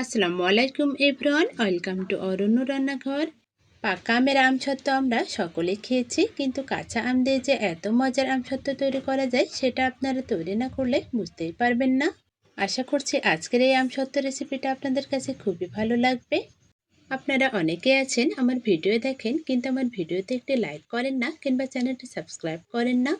আসসালামু আলাইকুম everyone, welcome to অরণ্য রান্নাঘর। পাকা আমের আম সত্ত্ব আমরা সকলে খেয়েছি, কিন্তু কাঁচা আম দিয়ে যে এত মজার আম সত্ত্ব তৈরি করা যায়, সেটা আপনারা তৈরি না করলে বুঝতেই পারবেন না। আশা করছি আজকের এই আম সত্ত্ব রেসিপিটা আপনাদের কাছে খুবই ভালো লাগবে। আপনারা অনেকে আছেন আমার ভিডিও দেখেন, কিন্তু আমার ভিডিওতে একটি লাইক করেন না, কিংবা চ্যানেলটি সাবস্ক্রাইব করেন না।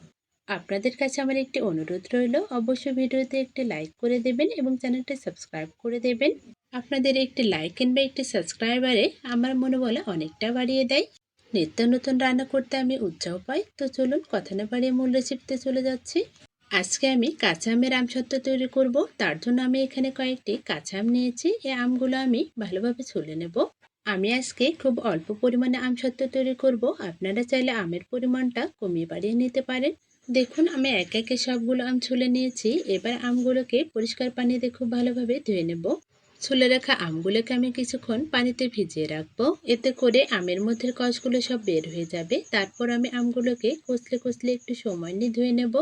আপনাদের কাছে আমার একটি অনুরোধ রইল, অবশ্যই ভিডিওতে একটি লাইক করে দেবেন এবং চ্যানেলটি সাবস্ক্রাইব করে দেবেন। আপনাদের একটি লাইক কিংবা একটি সাবস্ক্রাইবারে আমার মনোবল অনেকটা বাড়িয়ে দেয়। নিত্য নতুন রান্না করতে আমি উৎসাহ পাই। তো চলুন কথা না বাড়িয়ে মূল রেসিপিতে চলে যাচ্ছি। আজকে আমি কাঁচা আমের আমসত্ত্ব তৈরি করব। তার জন্য আমি এখানে কয়েকটি কাঁচা আম নিয়েছি। এই আমগুলো আমি ভালোভাবে ছুলে নেব। আমি আজকে খুব অল্প পরিমাণে আমসত্ত্ব তৈরি করব। আপনারা চাইলে আমের পরিমাণটা কমিয়ে বাড়িয়ে নিতে পারেন। দেখুন, আমি এক একে সবগুলো আম ছুলে নিয়েছি। এবার আমগুলোকে পরিষ্কার পানি দিয়ে খুব ভালোভাবে ধুয়ে নেব। ছুলে রাখা আমগুলোকে আমি কিছুক্ষণ পানিতে ভিজিয়ে রাখব। এতে করে আমের মধ্যে কষগুলো সব বের হয়ে যাবে। তারপর আমি আমগুলোকে কষলে কষলে একটু সময় নিয়ে ধুয়ে নেব।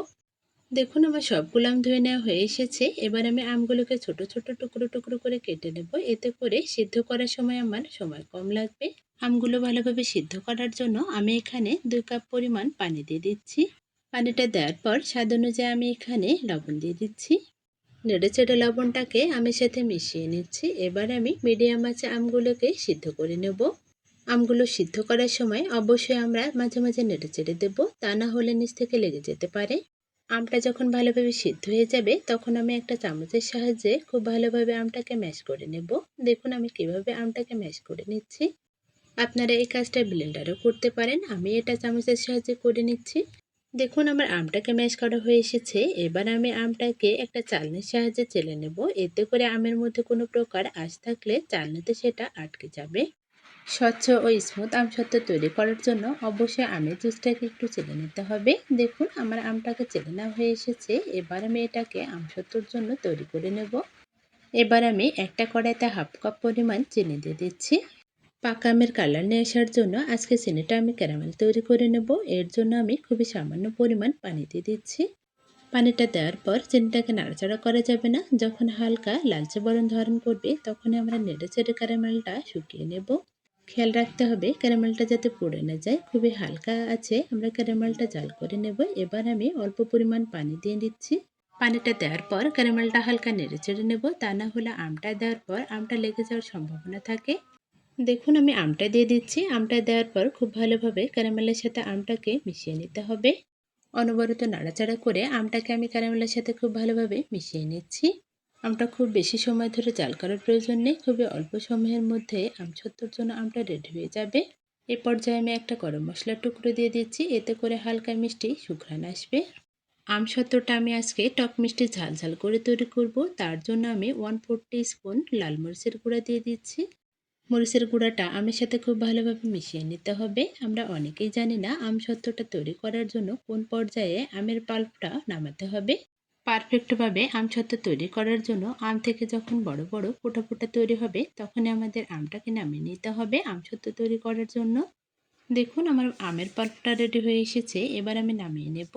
দেখুন, আমার সবগুলো আম ধুয়ে নেওয়া হয়ে এসেছে। এবার আমি আমগুলোকে ছোট ছোট, টুকরো টুকরো করে কেটে নেব। এতে করে সিদ্ধ করার সময় আমার সময় কম লাগবে। আমগুলো ভালোভাবে সিদ্ধ করার জন্য আমি এখানে দুই কাপ পরিমাণ পানি দিয়ে দিচ্ছি। পানিটা দেওয়ার পর স্বাদ অনুযায়ী আমি এখানে লবণ দিয়ে দিচ্ছি। নেড়ে চেড়ে লবণটাকে আমি সাথে মিশিয়ে নিচ্ছি। এবার আমি মিডিয়াম আঁচে আমগুলোকে সিদ্ধ করে নেব। আমগুলো সিদ্ধ করার সময় অবশ্যই আমরা মাঝে মাঝে নেড়ে চেড়ে দেবো। তা না হলে নিচ থেকে লেগে যেতে পারে। আমটা যখন ভালোভাবে সিদ্ধ হয়ে যাবে, তখন আমি একটা চামচের সাহায্যে খুব ভালোভাবে আমটাকে ম্যাশ করে নেব। দেখুন আমি কীভাবে আমটাকে ম্যাশ করে নিচ্ছি। আপনারা এই কাজটা ব্লেন্ডারও করতে পারেন। আমি এটা চামচের সাহায্যে করে নিচ্ছি। দেখুন, আমার আমটাকে ম্যাশ করা হয়ে এসেছে। এবার আমি আমটাকে একটা চালনির সাহায্যে চেলে নেব। এতে করে আমের মধ্যে কোনো প্রকার আঁশ থাকলে চালনিতে সেটা আটকে যাবে। স্বচ্ছ ও স্মুথ আম সত্ত্ব তৈরি করার জন্য অবশ্যই আমের জুসটাকে একটু চেলে নিতে হবে। দেখুন, আমার আমটাকে চেলে নেওয়া হয়ে এসেছে। এবার আমি এটাকে আম সত্ত্বর জন্য তৈরি করে নেব। এবার আমি একটা কড়াইতে হাফ কাপ পরিমাণ চিনি দিয়ে দিচ্ছি। পাকা আমের কালার নিয়ে আসার জন্য আজকে চিনিটা আমি ক্যারামেল তৈরি করে নেব। এর জন্য আমি খুবই সামান্য পরিমাণ পানি দিয়ে দিচ্ছি। পানিটা দেওয়ার পর চিনিটাকে নাড়াচাড়া করা যাবে না। যখন হালকা লালচে বরণ ধারণ করবে তখন আমরা নেড়ে চেড়ে ক্যারামেলটা শুকিয়ে নেব। খেয়াল রাখতে হবে ক্যারামেলটা যাতে পড়ে না যায়। খুবই হালকা আছে। আমরা ক্যারামেলটা জাল করে নেব। এবার আমি অল্প পরিমাণ পানি দিয়ে দিচ্ছি। পানিটা দেওয়ার পর ক্যারামেলটা হালকা নেড়ে চেড়ে নেব। তা না হলে আমটা দেওয়ার পর আমটা লেগে যাওয়ার সম্ভাবনা থাকে। দেখুন, আমি আমটা দিয়ে দিচ্ছি। আমটা দেওয়ার পর খুব ভালোভাবে ক্যারামেলের সাথে আমটাকে মিশিয়ে নিতে হবে। অনবরত নাড়াচাড়া করে আমটাকে আমি ক্যারামেলের সাথে খুব ভালোভাবে মিশিয়ে নিচ্ছি। আমটা খুব বেশি সময় ধরে জাল করার প্রয়োজন নেই। খুবই অল্প সময়ের মধ্যে আম ছত্তর জন্য আমটা রেডি হয়ে যাবে। এ পর্যায়ে আমি একটা গরম মশলার টুকরো দিয়ে দিচ্ছি। এতে করে হালকা মিষ্টি সুঘ্রাণ আসবে। আম সত্তরটা আমি আজকে টক মিষ্টি ঝাল ঝাল করে তৈরি করব। তার জন্য আমি ওয়ান ফোর স্পুন লাল মরিচের গুঁড়া দিয়ে দিচ্ছি। মরিচের গুঁড়াটা আমের সাথে খুব ভালোভাবে মিশিয়ে নিতে হবে। আমরা অনেকেই জানি না আম সত্ত্বটা তৈরি করার জন্য কোন পর্যায়ে আমের পাল্পটা নামাতে হবে। পারফেক্টভাবে আম সত্ত্ব তৈরি করার জন্য আম থেকে যখন বড় বড় ফোটা ফোটা তৈরি হবে তখন আমাদের আমটাকে নামিয়ে নিতে হবে আম সত্ত্ব তৈরি করার জন্য। দেখুন, আমার আমের পাল্পটা রেডি হয়ে এসেছে, এবার আমি নামিয়ে নেব।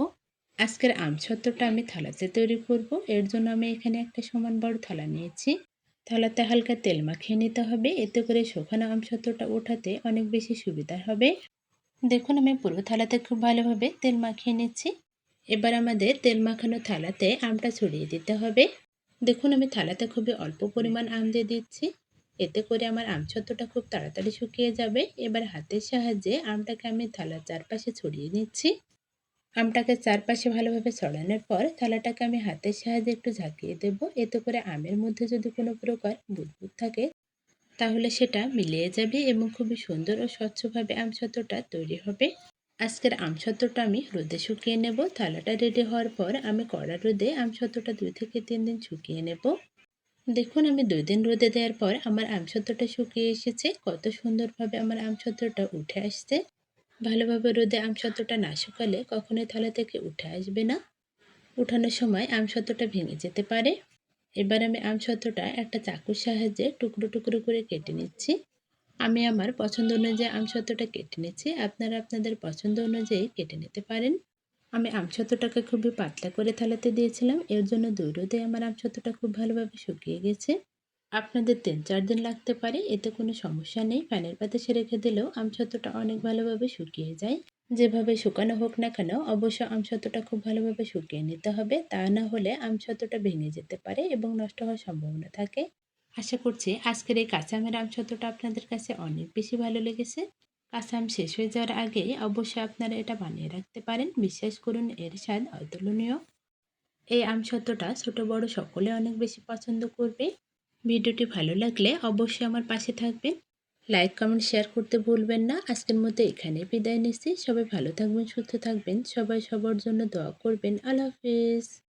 আজকের আম সত্ত্বটা আমি থালাতে তৈরি করব। এর জন্য আমি এখানে একটা সমান বড় থালা নিয়েছি। থালাতে হালকা তেল মাখিয়ে নিতে হবে। এতে করে শুকনো আমসত্বটা ওঠাতে অনেক বেশি সুবিধা হবে। দেখুন, আমি পুরো থালাতে খুব ভালোভাবে তেল মাখিয়ে নিচ্ছি। এবার আমাদের তেল মাখানো থালাতে আমটা ছড়িয়ে দিতে হবে। দেখুন, আমি থালাতে খুবই অল্প পরিমাণ আম দিয়ে দিচ্ছি। এতে করে আমার আমছত্বটা খুব তাড়াতাড়ি শুকিয়ে যাবে। এবার হাতের সাহায্যে আমটাকে আমি থালার চারপাশে ছড়িয়ে নিচ্ছি। আমটাকে চারপাশে ভালোভাবে ছড়ানোর পর থালাটাকে আমি হাতের সাহায্যে একটু ঝাঁকিয়ে দেব। এতে করে আমের মধ্যে যদি কোনো প্রকার বুদবুদ থাকে, তাহলে সেটা মিলিয়ে যাবে এবং খুবই সুন্দর ও স্বচ্ছভাবে আমসত্বটা তৈরি হবে। আজকের আমসত্বটা আমি রোদে শুকিয়ে নেব। থালাটা রেডি হওয়ার পর আমি কড়া রোদে আমসত্বটা দুই থেকে তিন দিন শুকিয়ে নেব। দেখুন, আমি দুই দিন রোদে দেওয়ার পর আমার আমসত্বটা শুকিয়ে এসেছে। কত সুন্দরভাবে আমার আমসত্বটা উঠে আসছে। ভালোভাবে রোদে আমসত্ত্বটা না শুকালে কখনোই থালা থেকে উঠে আসবে না। উঠানোর সময় আমসত্ত্বটা ভেঙে যেতে পারে। এবার আমি আমসত্ত্বটা একটা চাকুর সাহায্যে টুকরো টুকরো করে কেটে নিচ্ছি। আমি আমার পছন্দ অনুযায়ী আমসত্ত্বটা কেটে নিচ্ছি। আপনারা আপনাদের পছন্দ অনুযায়ী কেটে নিতে পারেন। আমি আমসত্ত্বটাকে খুবই পাতলা করে থালাতে দিয়েছিলাম। এর জন্য দুই রোদে আমার আমসত্ত্বটা খুব ভালোভাবে শুকিয়ে গেছে। আপনাদের তিন, চার দিন লাগতে পারে, এতে কোনো সমস্যা নেই। ফ্যানের বাতাসে রেখে দিলেও আমসত্ত্বটা অনেক ভালোভাবে শুকিয়ে যায়। যেভাবে শুকানো হোক না কেন, অবশ্য আমসত্ত্বটা খুব ভালোভাবে শুকিয়ে নিতে হবে। তা না হলে আমসত্ত্বটা ভেঙে যেতে পারে এবং নষ্ট হওয়ার সম্ভাবনা থাকে। আশা করছি আজকের এই কাঁচা আমের আপনাদের কাছে অনেক বেশি ভালো লেগেছে। কাঁচা আম শেষ হয়ে যাওয়ার আগে অবশ্যই আপনারা এটা বানিয়ে রাখতে পারেন। বিশ্বাস করুন, এর স্বাদ অতুলনীয়। এই আমসত্ত্বটা ছোট বড় সকলে অনেক বেশি পছন্দ করবে। ভিডিওটি ভালো লাগলে অবশ্যই আমার পাশে থাকবেন। লাইক কমেন্ট শেয়ার করতে ভুলবেন না। আজকের মধ্যে এখানে বিদায় নিচ্ছি। সবাই ভালো থাকবেন, সুস্থ থাকবেন। সবাই সবার জন্য দোয়া করবেন। আল্লাহ হাফিজ।